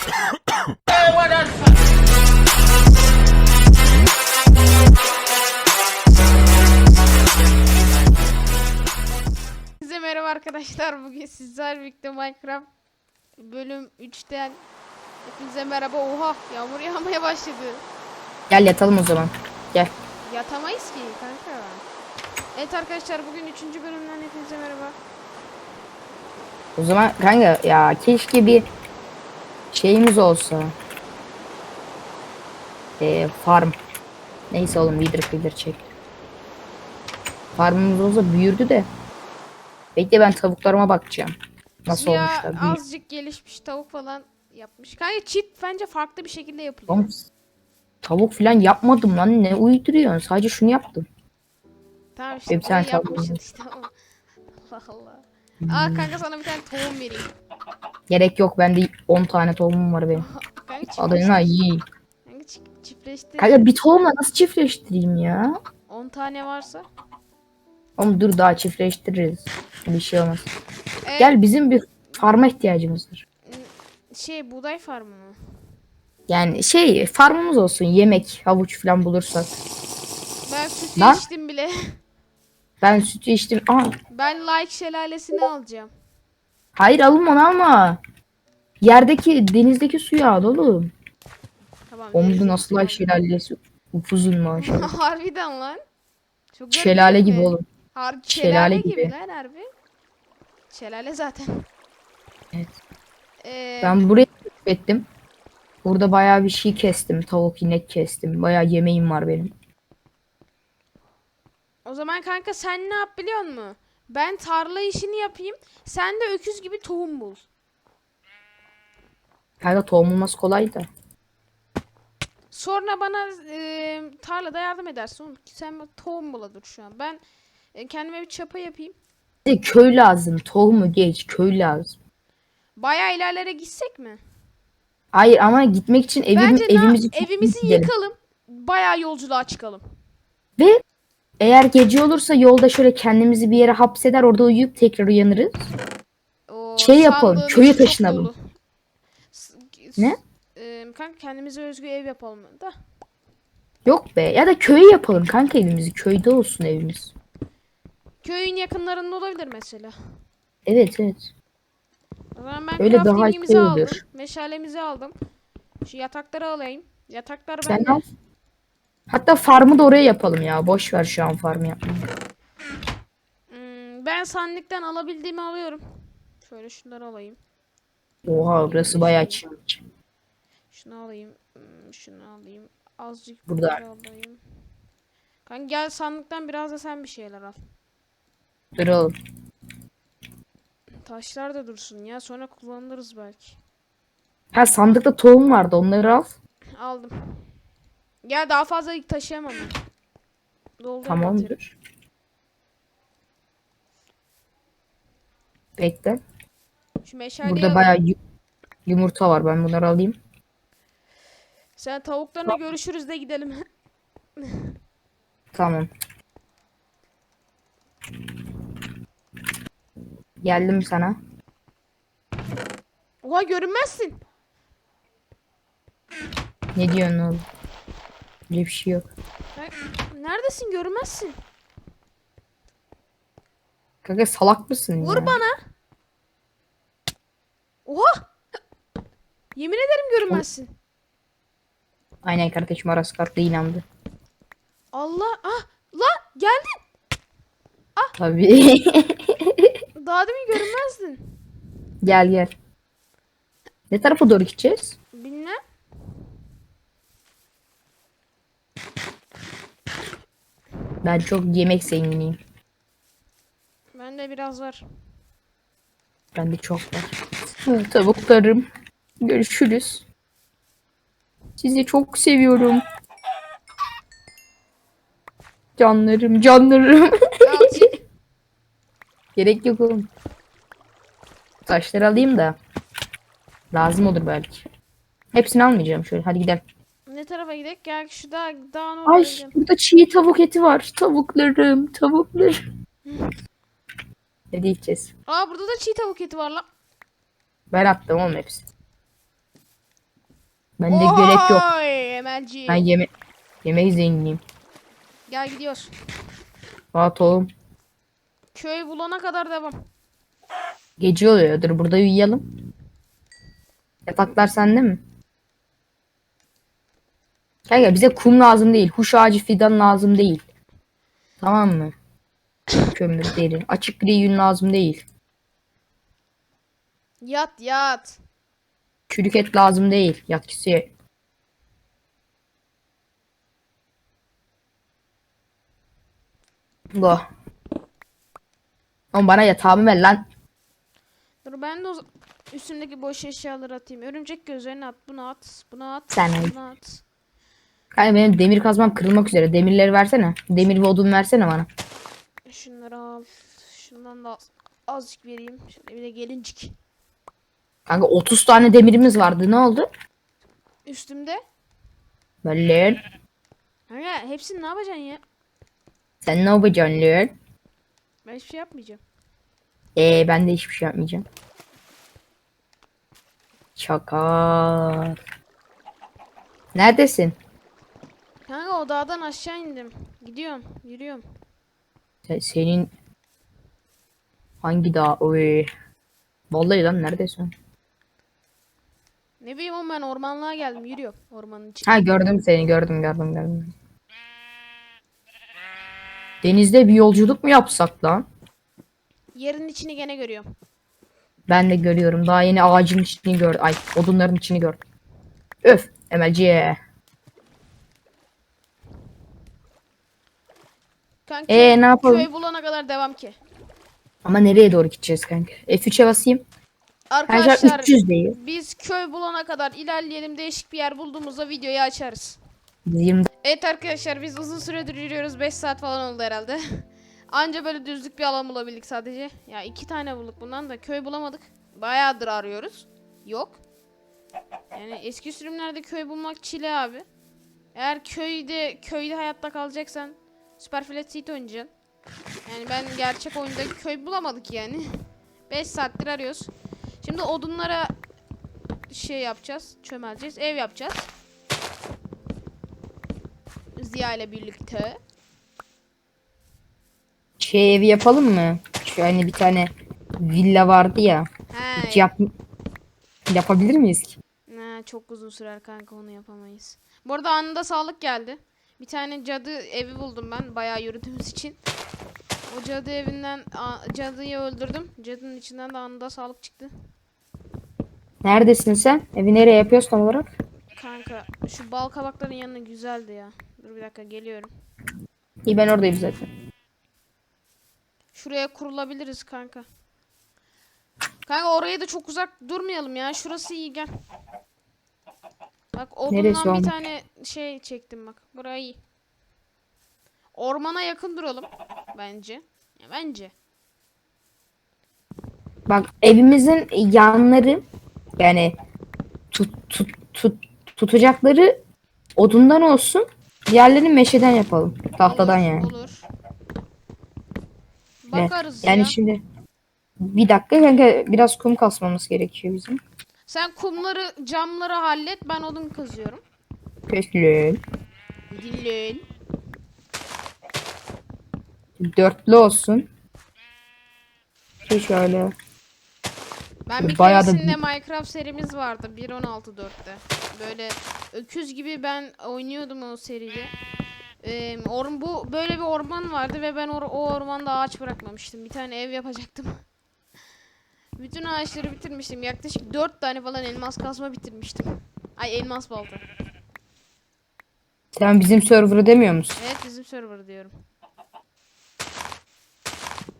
Size merhaba arkadaşlar. Bugün sizlerle birlikte Minecraft bölüm 3'ten hepinize merhaba. Oha yağmur yağmaya başladı. Gel yatalım o zaman. Gel. Yatamayız ki kanka. Evet arkadaşlar bugün 3. bölümden hepinize merhaba. O zaman kanka ya keşke bir şeyimiz olsa. Ee, farm. Neyse oğlum vidir vidir çek. Farmımız olsa büyürdü de. Bekle ben tavuklarıma bakacağım. Nasıl Ziya olmuşlar? Büyük. azıcık gelişmiş tavuk falan yapmış. Kanka çift bence farklı bir şekilde yapılıyor. Oğlum, tavuk falan yapmadım lan ne uyduruyorsun? Sadece şunu yaptım. Tamam işte Hep sen yapmışsın işte. Allah Allah. Aa kanka sana bir tane tohum vereyim. Gerek yok bende 10 tane tohumum var benim. Kanka çiftleştir. iyi. Kanka çi- çiftleştir. Kanka bir tohumla nasıl çiftleştireyim ya? 10 tane varsa. Oğlum dur daha çiftleştiririz. Bir şey olmaz. Ee, Gel bizim bir farma ihtiyacımız var. Şey buğday farmı mı? Yani şey farmımız olsun yemek havuç falan bulursak. Ben Lan. içtim bile. Ben sütü içtim. Aa, Ben like şelalesini alacağım. hayır alın onu ama. Yerdeki denizdeki suyu al oğlum. Tamam. Omuzun vereceğim. nasıl ay şelalesi upuzun maşallah. Harbiden lan. Çok garip Şelale değil gibi mi? oğlum. Harbi Şelale şelale, gibi. gibi. lan harbi. Şelale zaten. Evet. Ee, Ben burayı ettim. Burada bayağı bir şey kestim. Tavuk inek kestim. Bayağı yemeğim var benim. O zaman kanka sen ne yap biliyor musun? Ben tarla işini yapayım. Sen de öküz gibi tohum bul. Kanka tohum bulması kolay da. Sonra bana e, tarlada yardım edersin. oğlum. Sen tohum bula dur şu an. Ben e, kendime bir çapa yapayım. Köy lazım. Tohumu geç. Köy lazım. Bayağı ilerlere gitsek mi? Hayır ama gitmek için evim, Bence evimizi evimizi gidelim. yıkalım. Bayağı yolculuğa çıkalım. Ve eğer gece olursa yolda şöyle kendimizi bir yere hapseder orada uyuyup tekrar uyanırız. O Şey yapalım, içi çok taşınalım. Ne? e, kanka kendimize özgü ev yapalım da. Yok be ya da köye yapalım kanka evimizi. Köyde olsun evimiz. Köyün yakınlarında olabilir mesela. Evet evet. O zaman ben Öyle daha craftingimizi şey aldım. olur. Meşalemizi aldım. Şu yatakları alayım. Yatakları Sen ben al. Hatta farmı da oraya yapalım ya. Boş ver şu an farmı yapmayı. Hmm, ben sandıktan alabildiğimi alıyorum. Şöyle şunları alayım. Oha burası bayağı çiğ. Şunu alayım. Hmm, şunu alayım. Azıcık Burada. bunları alayım. Kanka gel sandıktan biraz da sen bir şeyler al. Dur oğlum. Taşlar da dursun ya. Sonra kullanırız belki. Ha sandıkta tohum vardı onları al. Aldım. Gel daha fazla yük taşıyamam. ben. Doldur Tamam bateri. dur. Bekle. Şu meşaleyi Burada alayım. bayağı yu- yumurta var. Ben bunları alayım. Sen tavuklarla görüşürüz de gidelim. Tamam. Geldim sana. Oha görünmezsin. Ne diyorsun oğlum? Öyle bir şey yok. Neredesin görünmezsin. Kanka salak mısın Vur ya? bana. Oha. Yemin ederim görünmezsin. Aynen kardeşim Aras kartla inandı. Allah. Ah. La geldin. Tabii. Daha demin görünmezdin. gel gel. Ne tarafa doğru gideceğiz? Bilmem. Ben çok yemek zenginiyim. Bende biraz var. Bende çok var. Tavuklarım. Görüşürüz. Sizi çok seviyorum. Canlarım, canlarım. Gerek yok oğlum. Taşları alayım da. Lazım olur belki. Hepsini almayacağım şöyle. Hadi gidelim. Ne tarafa gidelim? Gel şu dağ, dağın oraya Ay gidelim. burada çiğ tavuk eti var. Tavuklarım, tavuklarım. Ne diyeceğiz? Aa burada da çiğ tavuk eti var lan. Ben attım oğlum hepsini. Bende gerek yok. Oy, Emelci. Ben yeme yemek zenginiyim. Gel gidiyoruz. Rahat olun. Köy bulana kadar devam. Gece oluyor. Dur burada uyuyalım. Yataklar sende mi? Gel gel bize kum lazım değil. Huş ağacı fidan lazım değil. Tamam mı? Kömür deri. Açık gri yün lazım değil. Yat yat. Çürük et lazım değil. Yatkısı. Bu. Oğlum bana yatağımı ver lan. Dur ben de o üstümdeki boş eşyaları atayım. Örümcek gözlerini at. Bunu at. Bunu at. Sen. Bunu at. Kanka benim demir kazmam kırılmak üzere. Demirleri versene. Demir ve odun versene bana. Şunları al. Şundan da az- azıcık vereyim. Şöyle bir de gelincik. Kanka 30 tane demirimiz vardı. Ne oldu? Üstümde. Lan. Kanka hepsini ne yapacaksın ya? Sen ne yapacaksın lan? Ben hiçbir şey yapmayacağım. Ee, ben de hiçbir şey yapmayacağım. Çakal. Neredesin? Kanka o dağdan aşağı indim. Gidiyorum. Yürüyorum. Se- senin hangi dağ? Oy. Vallahi lan neredesin? Ne bileyim oğlum ben ormanlığa geldim. Yürüyorum ormanın içine. Ha gördüm seni gördüm gördüm gördüm. Denizde bir yolculuk mu yapsak lan? Yerin içini gene görüyorum. Ben de görüyorum. Daha yeni ağacın içini gördüm. Ay odunların içini gördüm. Öf Emelciye. Kanka Ee, ne yapalım? köy bulana kadar devam ki. Ama nereye doğru gideceğiz kanka? F3'e basayım. Arkadaşlar Arkadaşlar 300 değil. biz köy bulana kadar ilerleyelim. Değişik bir yer bulduğumuzda videoyu açarız. 20 Evet arkadaşlar biz uzun süredir yürüyoruz. 5 saat falan oldu herhalde. Anca böyle düzlük bir alan bulabildik sadece. Ya iki tane bulduk bundan da köy bulamadık. Bayağıdır arıyoruz. Yok. Yani eski sürümlerde köy bulmak çile abi. Eğer köyde köyde hayatta kalacaksan Super Flat Seat oynayacaksın. Yani ben gerçek oyunda köy bulamadık yani. 5 saattir arıyoruz. Şimdi odunlara şey yapacağız. Çömeleceğiz. Ev yapacağız. Ziya ile birlikte. şey evi yapalım mı? Şu hani bir tane villa vardı ya. He. Hiç yap yapabilir miyiz ki? Ne, çok uzun sürer kanka onu yapamayız. Bu arada anında sağlık geldi. Bir tane cadı evi buldum ben bayağı yürüdüğümüz için. O cadı evinden cadıyı öldürdüm. Cadının içinden de anında sağlık çıktı. Neredesin sen? Evi nereye yapıyorsun tam olarak? Kanka şu bal kabakların yanına güzeldi ya. Dur bir dakika geliyorum. İyi ben oradayım zaten. Şuraya kurulabiliriz kanka. Kanka oraya da çok uzak durmayalım ya. Şurası iyi gel. Bak Neresi odundan bir olmuş? tane şey çektim bak. Burayı iyi. Ormana yakın duralım bence. Ya bence. Bak evimizin yanları yani tut, tut, tut, tutacakları odundan olsun. Diğerlerini meşeden yapalım. Tahtadan Olur, yani. Olur. Bakarız Yani ya. şimdi bir dakika kanka biraz kum kasmamız gerekiyor bizim. Sen kumları, camları hallet. Ben odun kazıyorum. Köklü. Dinleyin. Dörtlü olsun. Şey şöyle. Ben bir Bayağı da keresinde Minecraft serimiz vardı 1.16.4'te. Böyle öküz gibi ben oynuyordum o seride. Ee, orm bu böyle bir orman vardı ve ben or- o ormanda ağaç bırakmamıştım. Bir tane ev yapacaktım. Bütün ağaçları bitirmiştim. Yaklaşık 4 tane falan elmas kazma bitirmiştim. Ay elmas balta. Sen bizim server'ı demiyor musun? Evet bizim server diyorum.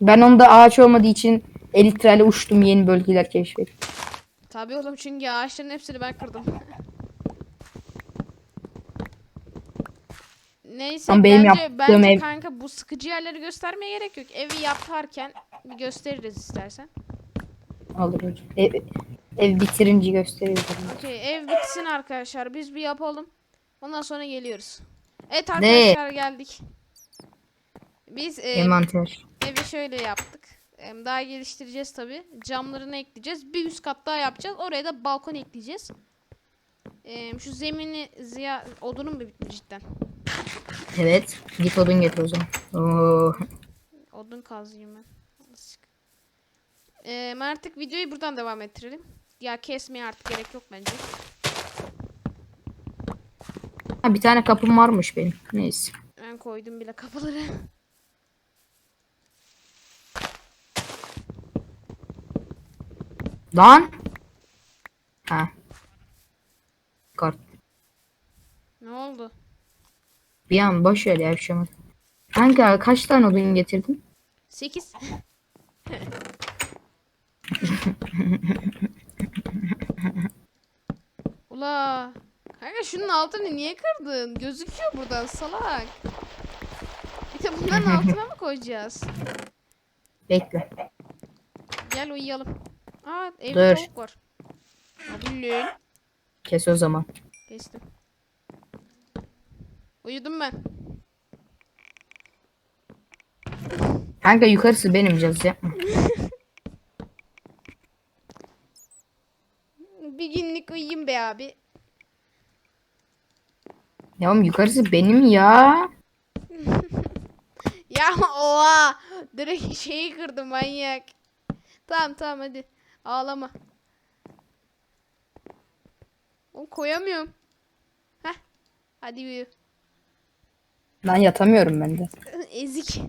Ben onda ağaç olmadığı için elitrale uçtum yeni bölgeler keşfettim. Tabii oğlum çünkü ağaçların hepsini ben kırdım. Neyse Ama benim bence, bence ev- kanka bu sıkıcı yerleri göstermeye gerek yok. Evi yaparken bir gösteririz istersen. Alır hocam. Ev, ev bitirince gösteririm. Okey ev bitsin arkadaşlar biz bir yapalım. Ondan sonra geliyoruz. Evet Ne? arkadaşlar geldik. Biz e, Envanter. evi şöyle yaptık. Em, Daha geliştireceğiz tabi. Camlarını ekleyeceğiz. Bir üst kat daha yapacağız. Oraya da balkon ekleyeceğiz. Ee, şu zemini ziya odunun mu bitti cidden? Evet. Git odun getir o zaman. Oo. Odun kazıyım ben. Alışık. Ee, artık videoyu buradan devam ettirelim. Ya kesmeye artık gerek yok bence. Ha, bir tane kapım varmış benim. Neyse. Ben koydum bile kapıları. Lan. Ha. Kart. ne oldu? Bir an boş ver ya bir şey olmaz. Kanka kaç tane odun getirdin? 8. Ula. Kanka şunun altını niye kırdın? Gözüküyor buradan salak. Bir de bunların altına mı koyacağız? Bekle. Gel uyuyalım. Aa evde Dur. tavuk var. Abulün. Kes o zaman. Geçtim. Uyudum ben. Kanka yukarısı benim caz yapma. Bir günlük uyuyayım be abi. Ya oğlum yukarısı benim ya. Ya oha. Direkt şeyi kırdım manyak. Tamam tamam hadi. Ağlama. Oğlum koyamıyorum. Heh. Hadi uyu. Lan yatamıyorum ben de. Ezik.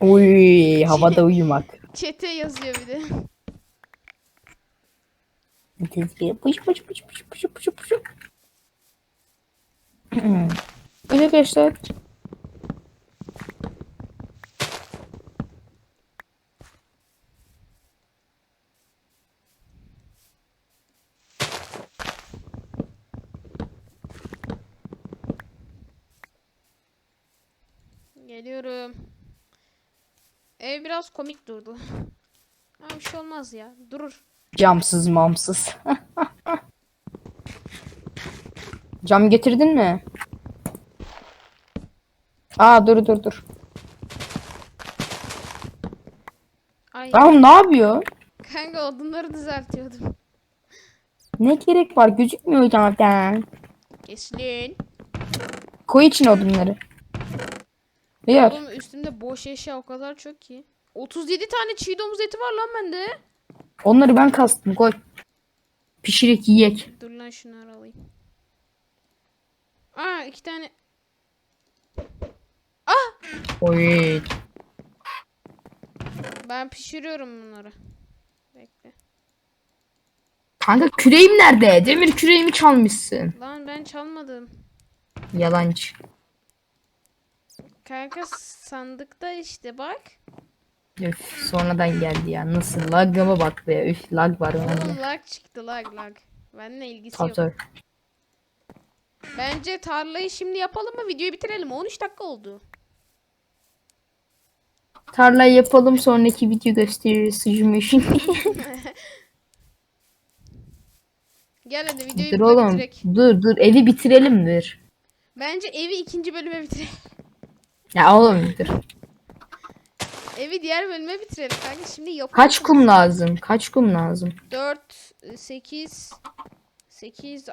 Uy havada uyumak. Çete yazıyor bir de. Pış pış pış pış pış pış pış. Evet arkadaşlar. Geliyorum. Ev biraz komik durdu. Ama bir şey olmaz ya. Durur. Camsız mamsız. Cam getirdin mi? Aa dur dur dur. Ay ne yapıyor? kanka odunları düzeltiyordum. Ne gerek var gözükmüyor zaten. Kesin. Koy içine odunları. Yer. Oğlum üstümde boş eşya o kadar çok ki. 37 tane çiğ domuz eti var lan bende. Onları ben kastım koy. Pişirek yiyek. Dur lan şunları alayım. Aa iki tane. Oy. Ben pişiriyorum bunları. Bekle. Kanka küreğim nerede? Demir küreğimi çalmışsın. Lan ben çalmadım. Yalancı. Kanka sandıkta işte bak. Üf sonradan geldi ya. Nasıl lagıma bak be. Üf lag var bende. lag çıktı lag lag. Benimle ilgisi Tabii yok. Bence tarlayı şimdi yapalım mı? Videoyu bitirelim. 13 dakika oldu. Tarlayı yapalım sonraki video gösteririz işin. Gel hadi videoyu dur oğlum. bitirek. Dur dur evi bitirelim dur. Bence evi ikinci bölüme bitirelim. Ya oğlum dur. Evi diğer bölüme bitirelim. Kanka şimdi yapalım. Kaç kum lazım? Kaç kum lazım? 4, 8, 8,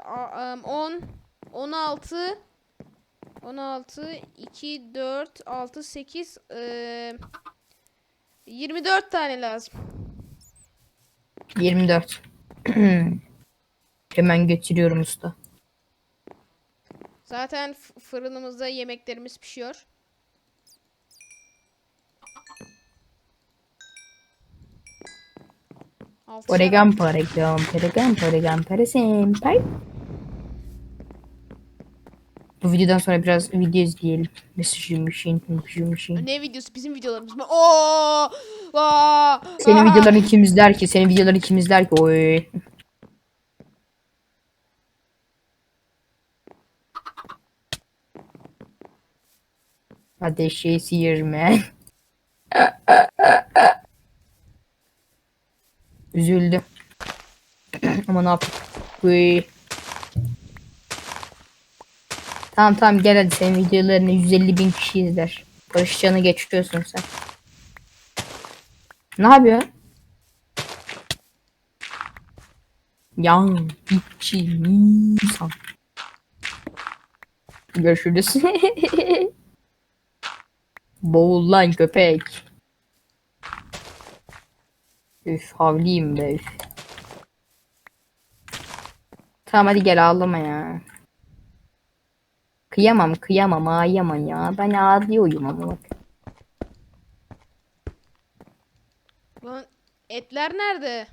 10, 16, 16, 2, 4, 6, 8, 24 tane lazım. 24. Hemen götürüyorum usta. Zaten fırınımızda yemeklerimiz pişiyor. Altı Oregan paregan paregan paregan paresim pay. Bu videodan sonra biraz video izleyelim. Mesajı machine. Ne videosu? Bizim videolarımız mı? Oo! Aa! Senin videoların kim izler ki? Senin videoların kim izler ki? Oy. Hadi şey sıyırma. Üzüldü. Ama ne yapayım? Tamam tamam gel hadi senin videolarını 150 bin kişi izler. Barışcan'ı geçiyorsun sen. Ne yapıyor? Yan içi Nisan. Görüşürüz. Boğul lan köpek. Üf havliyim be üf. Tamam hadi gel ağlama ya. Kıyamam kıyamam ağlayamam ya. Ben ağlıyorum ama bak. Lan etler nerede?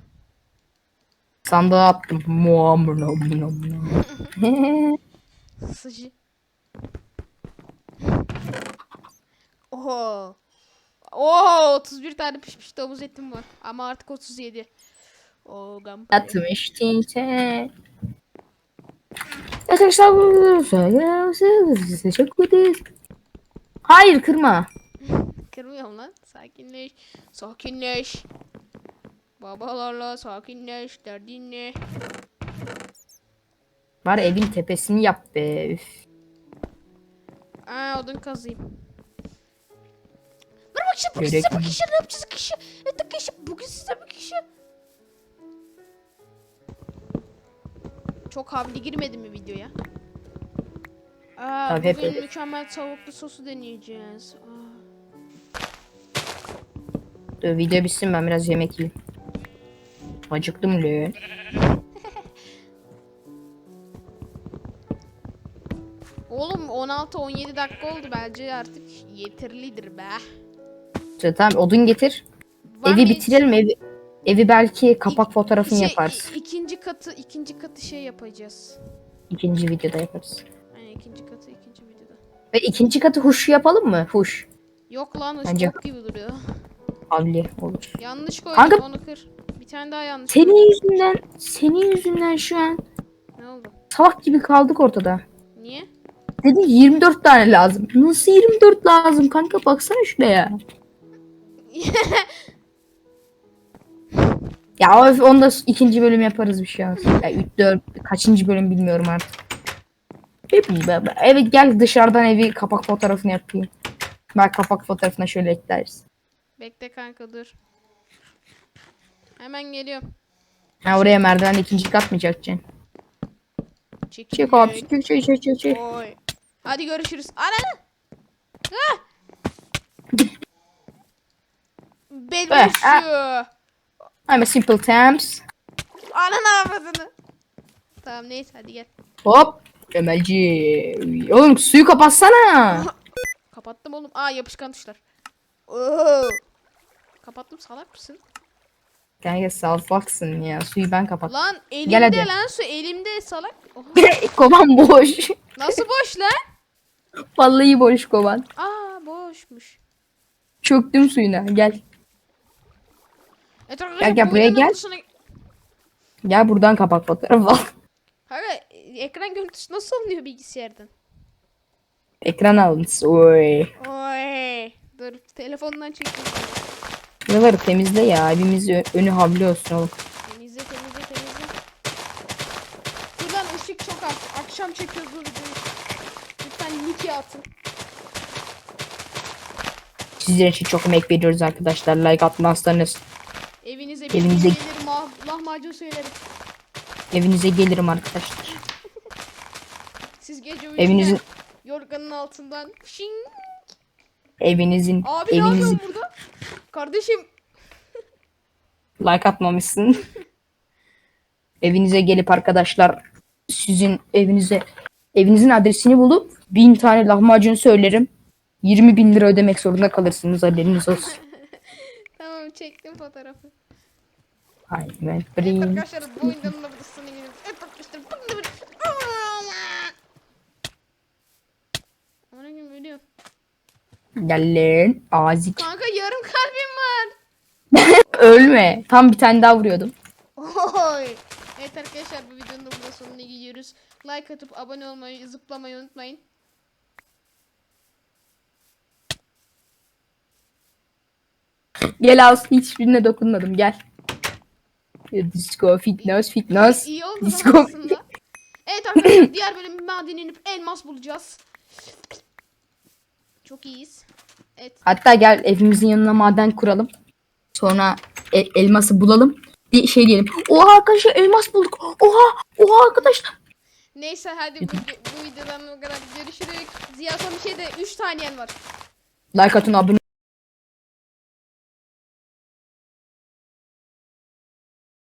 Sandığa attım. Muam, nom, nom, nom. Sıcı. Oho. Oo 31 tane pişmiş domuz etim var. Ama artık 37. Oo gampare. Atmıştın sen. Arkadaşlar çok kötü. Hayır kırma. Kırmıyorum lan. Sakinleş. Sakinleş. Babalarla sakinleş. Derdin ne? Var evin tepesini yap be. Üf. Aa odun kazayım. Şimdi bugün Gerek size bir mi? kişi ne yapacağız kişi? Evet kişi bugün size bir kişi. Çok havli girmedi mi videoya? Aa, Tabii, bugün öyle. mükemmel tavuklu sosu deneyeceğiz. Aa. Dur video bitsin ben biraz yemek yiyeyim. Acıktım lan. Oğlum 16-17 dakika oldu bence artık yeterlidir be. İşte Tamam odun getir. Var mı evi hiç- bitirelim evi. Evi belki kapak fotoğrafını şey, yaparız. i- ikinci katı ikinci katı şey yapacağız. İkinci videoda yaparız. Yani ikinci katı ikinci videoda. Ve ikinci katı huş yapalım mı? Huş. Yok lan o Bence- çok gibi duruyor. Havli olur. Yanlış koydum Kanka- onu kır. Bir tane daha yanlış Senin koydum. yüzünden, senin yüzünden şu an Ne oldu? salak gibi kaldık ortada. Niye? Dedi 24 tane lazım. Nasıl 24 lazım kanka baksana şuraya. Ya of, onu da ikinci bölüm yaparız bir şey olmaz. Ya 3 4 kaçıncı bölüm bilmiyorum artık. Evet gel dışarıdan evi kapak fotoğrafını yapayım. Bak kapak fotoğrafına şöyle ekleriz. Bekle kanka dur. Hemen geliyorum. Ha oraya merdiven ikinci kat mı çakacaksın? Çekil. Çık abi çık çık çık çık çık. Oy. Hadi görüşürüz. Ana! Ah! Benim Eh, şu. I'm a simple times. Ananı avradını. Tamam neyse hadi gel. Hop. Emelci. Oğlum suyu kapatsana. Kapattım oğlum. Aa yapışkan tuşlar. Oo. Kapattım salak mısın? Kanka salfaksın ya. Suyu ben kapat. Lan elimde Gel hadi. lan su elimde salak. Kovan boş. Nasıl boş lan? Vallahi boş kovan. Aa boşmuş. Çöktüm suyuna. Gel. Evet, Gel, gel, buraya gel. Gel buradan kapak fotoğrafı al. Kanka ekran görüntüsü nasıl alınıyor bilgisayardan? Ekran almış. Oy. Oy. Dur telefondan çekiyorum. Buraları temizle ya. Evimiz önü havli olsun oğlum. Temizle temizle temizle. Şuradan ışık çok az. Akşam çekiyoruz bu videoyu. Lütfen Nick'i atın. Sizler için çok emek veriyoruz arkadaşlar. Like atmazsanız Evinize bir Evinize- gelir ma- lahmacun söylerim. evinize gelirim arkadaşlar. Siz gece uyurken Evinizin yorganın altından şing. evinizin Abi ne evinizin yapıyorsun burada? Kardeşim like atmamışsın. evinize gelip arkadaşlar sizin evinize evinizin adresini bulup bin tane lahmacun söylerim. 20 bin lira ödemek zorunda kalırsınız haberiniz olsun. tamam çektim fotoğrafı. Aynen. Evet arkadaşlar bu oyundan da videosunu izlediğiniz Evet arkadaşlar bunu da bir... Aman gün ölüyorum. Gel lan. Azik. Kanka yarım kalbim var. Ölme. Tam bir tane daha vuruyordum. Oy. Evet arkadaşlar bu videonun da burada sonuna gidiyoruz. Like atıp abone olmayı, zıplamayı unutmayın. Gel az hiçbirine dokunmadım gel. Disco fitness fitness. İyi oldu Disco. aslında. Evet arkadaşlar diğer bölüm maden inip elmas bulacağız. Çok iyiyiz. Evet. Hatta gel evimizin yanına maden kuralım. Sonra e- elması bulalım. bir şey diyelim. Oha arkadaşlar elmas bulduk. Oha oha arkadaşlar. Neyse hadi bu, bu videodan bu kadar görüşürüz. Ziya son bir şey de 3 saniyen var. Like atın abone